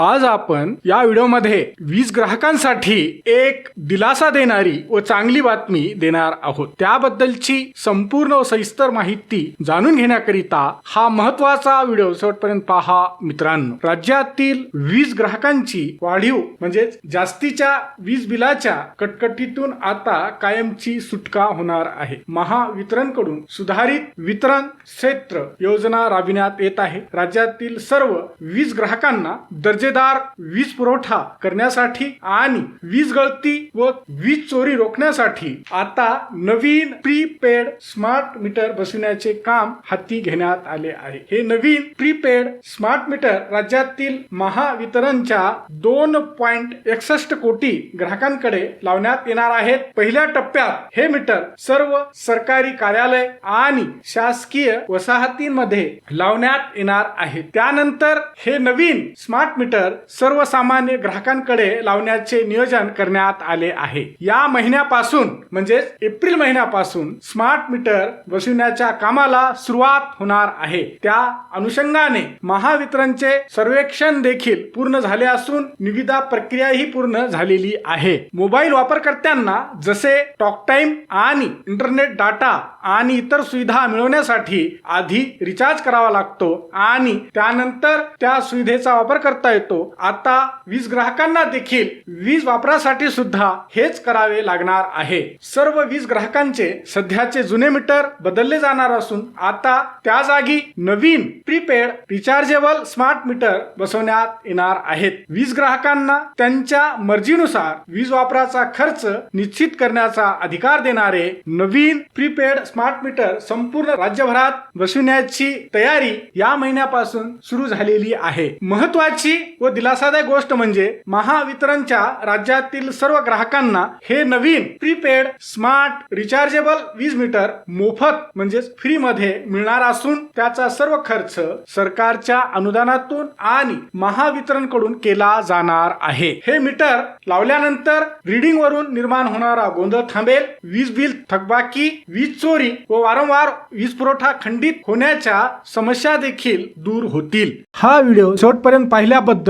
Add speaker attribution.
Speaker 1: आज आपण या व्हिडिओमध्ये वीज ग्राहकांसाठी एक दिलासा देणारी व चांगली बातमी देणार आहोत. त्याबद्दलची संपूर्ण व सविस्तर माहिती जाणून घेण्याकरिता हा महत्त्वाचा व्हिडिओ शेवटपर्यंत पहा मित्रांनो. राज्यातील वीज ग्राहकांची वाढीव म्हणजेच जास्तीच्या वीज बिलाच्या कटकटीतून आता कायमची सुटका होणार आहे. महावितरणकडून सुधारित वितरण क्षेत्र योजना राबविण्यात येत आहे. राज्यातील सर्व वीज ग्राहकांना दर्जे दर्जेदार वीज पुरवठा करण्यासाठी आणि वीज गळती व वीज चोरी रोखण्यासाठी आता नवीन प्रीपेड स्मार्ट मीटर बसविण्याचे काम हाती घेण्यात आले आहे. हे नवीन प्रीपेड स्मार्ट मीटर राज्यातील महावितरणच्या दोन पॉइंट एकसष्ट कोटी ग्राहकांकडे लावण्यात येणार आहेत. पहिल्या टप्प्यात हे मीटर सर्व सरकारी कार्यालय आणि शासकीय वसाहतींमध्ये लावण्यात येणार आहे. त्यानंतर हे नवीन स्मार्ट मीटर सर्वसामान्य ग्राहकांकडे लावण्याचे नियोजन करण्यात आले आहे. या महिन्यापासून म्हणजे एप्रिल महिन्यापासून स्मार्ट मीटर बसविण्याच्या कामाला सुरुवात होणार आहे. त्या अनुषंगाने महावितरणचे सर्वेक्षण देखील पूर्ण झाले असून निविदा प्रक्रियाही पूर्ण झालेली आहे. मोबाईल वापरकर्त्यांना जसे टॉक टाइम आणि इंटरनेट डाटा आणि इतर सुविधा मिळवण्यासाठी आधी रिचार्ज करावा लागतो आणि त्यानंतर त्या सुविधेचा वापर करता येतो आता वीज ग्राहकांना देखील वीज वापरासाठी सुद्धा हेच करावे लागणार आहे. सर्व वीज ग्राहकांचे सध्याचे जुने मीटर बदलले जाणार असून आता त्या जागी नवीन प्रीपेड रिचार्जेबल स्मार्ट मीटर बसवण्यात येणार आहेत. वीज ग्राहकांना त्यांच्या मर्जीनुसार वीज वापराचा खर्च निश्चित करण्याचा अधिकार देणारे नवीन प्रीपेड स्मार्ट मीटर संपूर्ण राज्यभरात बसविण्याची तयारी या महिन्यापासून सुरू झालेली आहे. महत्वाची व दिलासादायक गोष्ट म्हणजे महावितरणच्या राज्यातील सर्व ग्राहकांना हे नवीन प्रीपेड स्मार्ट रिचार्जेबल वीज मीटर मोफत म्हणजेच फ्री मध्ये मिळणार असून त्याचा सर्व खर्च सरकारच्या अनुदानातून आणि महावितरणकडून केला जाणार आहे. हे मीटर लावल्यानंतर रिडिंग वरून निर्माण होणारा गोंधळ थांबेल. वीज बिल थकबाकी वीज चोरी व वारंवार वीज पुरवठा खंडित होण्याच्या समस्या देखील दूर होतील. हा व्हिडिओ शेवटपर्यंत पाहिल्याबद्दल